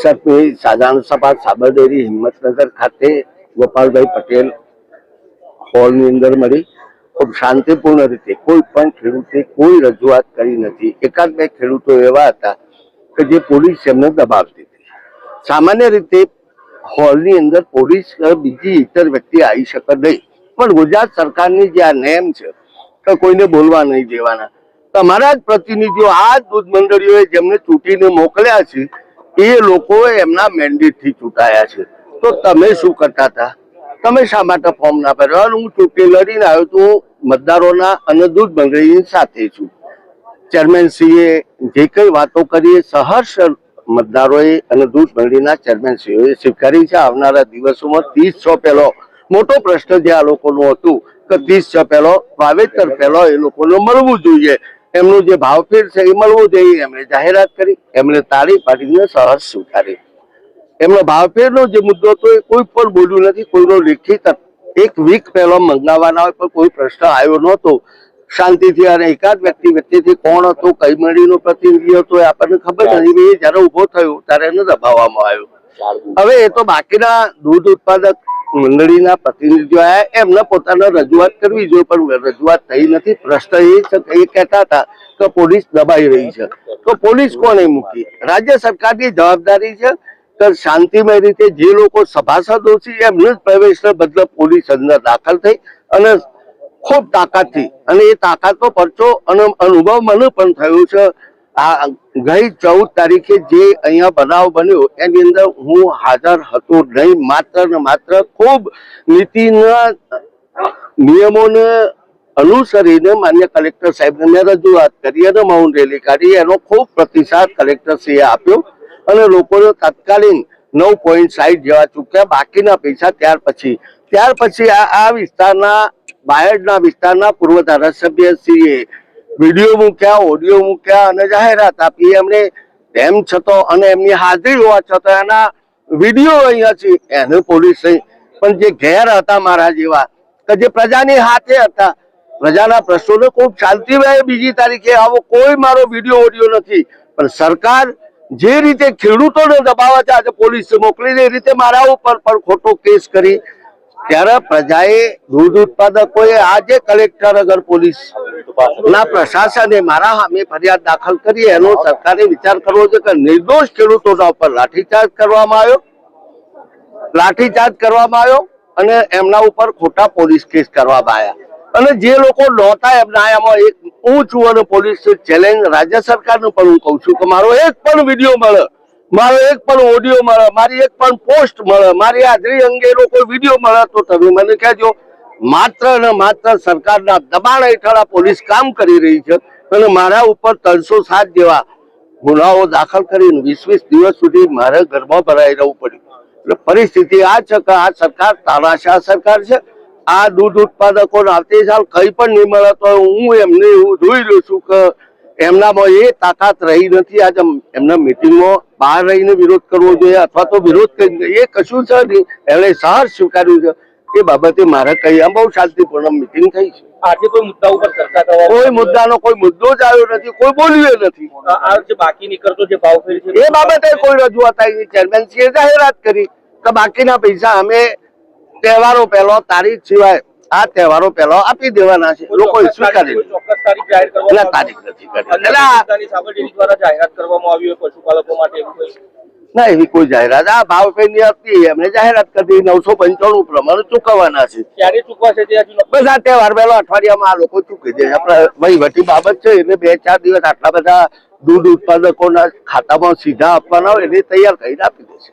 એકસઠમી સાધારણ સભા સાબરડેરી હિંમતનગર ખાતે ગોપાલભાઈ પટેલ હોલની અંદર મળી. ખૂબ શાંતિપૂર્ણ રીતે કોઈ પણ ખેડૂતે કોઈ રજૂઆત કરી નથી. એકાદ બે ખેડૂતો એવા હતા કે જે પોલીસ એમને દબાવતી હતી. સામાન્ય રીતે હોલની અંદર પોલીસ બીજી ઇતર વ્યક્તિ આવી શકે નહીં. પણ ગુજરાત સરકારની જે આ નેમ છે તો કોઈને બોલવા નહીં દેવાના. તમારા જ પ્રતિનિધિઓ, આ જ દૂધ મંડળીઓએ જેમને ચૂંટીને મોકલ્યા છે એ લોકો એમના મેન્ડેટથી ચૂંટાયા છે. તો તમે શું કરતા હતા? તમે શા માટે ફોર્મ ના ભર્યો? હું ચૂંટણી લડીને આવ્યો તો મતદારોના અનદૂત દૂધ સાથે છું. ચેરમેનશ્રીએ જે કઈ વાતો કરી સહર્ષ મતદારોએ અને દૂધ મંડળીના ચેરમેનશ્રીઓએ સ્વીકારી છે. આવનારા દિવસોમાં ત્રીસ છ પહેલો, મોટો પ્રશ્ન જે આ લોકોનો હતું કે ત્રીસ છ પહેલો વાવેતર પહેલો એ લોકોને મળવું જોઈએ. એમનું જે ભાવફેર છે એ મળવું જોઈએ. એમણે જાહેરાત કરી એમણે તાળી પાડીને સહર્ષ સ્વીકારી. એમનો ભાવફેરનો જે મુદ્દો હતો એ કોઈ પણ બોલ્યું નથી કોઈનો લેખિત એક વીક પહેલો મંગાવવાના હોય પણ કોઈ પ્રશ્ન આવ્યો નહોતો. શાંતિથી અને એકાદ વ્યક્તિ વ્યક્તિથી કોણ હતો કઈ મંડળીનો પ્રતિનિધિ હતો એ આપણને ખબર નથી. એ જયારે ઊભો થયો ત્યારે એને દબાવવામાં આવ્યો. હવે એ તો બાકીના દૂધ ઉત્પાદક મંડળીના પ્રતિનિધિઓ આવ્યા. એમને પોતાને રજૂઆત કરવી જોઈએ, પણ રજૂઆત થઈ નથી. પ્રશ્ન એ કહેતા હતા કે પોલીસ દબાઈ રહી છે. તો પોલીસ કોને મૂકી? રાજ્ય સરકારની જવાબદારી છે કે શાંતિમય રીતે જે લોકો સભાસદો છે, એમને જ પ્રવેશને બદલે પોલીસ અંદર દાખલ થઈ અને ખૂબ તાકાતથી, અને એ તાકાતનો પરચો અને અનુભવ મને પણ થયો છે આ ગઈ ચૌદ તારીખે જે અહીંયા બનાવ બન્યો, એની અંદર હું હાજર હતો નહીં. માત્ર ને માત્ર ખૂબ નીતિના નિયમોને અનુસરીને માન્ય કલેક્ટર સાહેબને મેં રજૂઆત કરી અને મૌન રેલી કાઢી. એનો ખૂબ પ્રતિસાદ કલેક્ટરશ્રીએ આપ્યો અને લોકોને તત્કાલીન નવ પોઈન્ટ સાઈઠ જેવા ચૂક્યા. બાકીના પૈસા ત્યાર પછી ત્યાર પછી આ વિસ્તારના, બાયડના વિસ્તારના પૂર્વ ધારાસભ્ય શ્રીએ વીડિયો મૂક્યા ઓડિયો મૂક્યા અને જાહેરાત આપી. એમને તેમ છતાં અને એમની હાજરી હોવા છતાં એના વીડિયો અહીંયા છે. એને પોલીસ પણ જે ઘેર હતા મારા જેવા, કે જે પ્રજાની હાથે હતા. પ્રજાના પ્રશ્નોને ખૂબ શાંતિભાઈ બીજી તારીખે આવો કોઈ મારો વીડિયો ઓડિયો નથી. પણ સરકાર જે રીતે ખેડૂતોને દબાવવા છે, આજે પોલીસ મોકલીને એ રીતે મારા ઉપર પણ ખોટો કેસ કરી ત્યારે પ્રજાએ દૂધ ઉત્પાદકોએ આજે કલેક્ટર અગર પોલીસ ના પ્રશાસને મારા સામે ફરિયાદ દાખલ કરી, એનો સરકારે વિચાર કરવો છે કે નિર્દોષ ખેડૂતોના ઉપર લાઠીચાર્જ કરવામાં આવ્યો. લાઠીચાર્જ કરવામાં આવ્યો અને એમના ઉપર ખોટા પોલીસ કેસ કરવામાં આવ્યા. અને જે લોકો નહોતા એમના આયામાં એક હું છું અને પોલીસ ચેલેન્જ રાજ્ય સરકારનું પણ હું કહું છું કે મારો એક પણ વીડિયો મળે મારો એક પણ ઓડિયો મળે, મારી એક પણ પોસ્ટ મળે, મારી હાજરી અંગેનો કોઈ વીડિયો મળે તો તમે મને કહેજો. માત્ર ને માત્ર સરકારના દબાણ હેઠળ આ પોલીસ કામ કરી રહી છે અને મારા ઉપર ત્રણસો સાત જેવા ગુનાઓ દાખલ કરીને વીસ વીસ દિવસ સુધી મારે ઘરમાં ભરાઈ રહેવું પડ્યું. એટલે પરિસ્થિતિ આ છે કે આ સરકાર તાનાશાહ સરકાર છે. આ દૂધ ઉત્પાદકો આવતી સાલ કઈ પણ નહીં મળે તો હું એમને એવું જોઈ લઉં છું કે એમનામાં એ તાકાત રહી નથી. આજે એમના મિટિંગમાં બહાર રહીને વિરોધ કરવો જોઈએ અથવા તો વિરોધ કરી એ કશું છે નહીં. એમણે સહાર સ્વીકાર્યું છે. એ બાબતે મારે કહી બહુ શાંતિપૂર્ણ મિટિંગ થઈ છે. આજે કોઈ મુદ્દા ઉપર ચર્ચા કરવા કોઈ મુદ્દાનો કોઈ મુદ્દો જ આવ્યો નથી. કોઈ બોલ્યું નથી. આ જે બાકી નીકળતો જે ભાવ છે એ બાબતે કોઈ રજૂઆત આવી ચેરમેનશ્રીએ જાહેરાત કરી કે બાકીના પૈસા અમે તહેવારો પહેલો તારીખ સિવાય આ તહેવારો પહેલો આપી દેવાના છે. ચોક્કસ સ્વીકારી તારીખ- કોઈ ચોક્કસ તારીખ જાહેર કરવામાં ના તારીખ નથી કરી સાબરડેરી દ્વારા જાહેરાત કરવામાં આવી હોય પશુપાલકો માટે ના એવી કોઈ જાહેરાત. આ ભાવ પેની હતી એમને જાહેરાત કરી નવસો પંચાણું પ્રમાણે ચૂકવવાના છે. ક્યારે બસ આ તહેવાર પહેલો અઠવાડિયામાં આ લોકો ચૂકી દે આપણે વહીવટી બાબત છે એટલે બે ચાર દિવસ આટલા બધા દૂધ ઉત્પાદકોના ખાતામાં સીધા આપવાના હોય એને તૈયાર કરીને આપી દેશે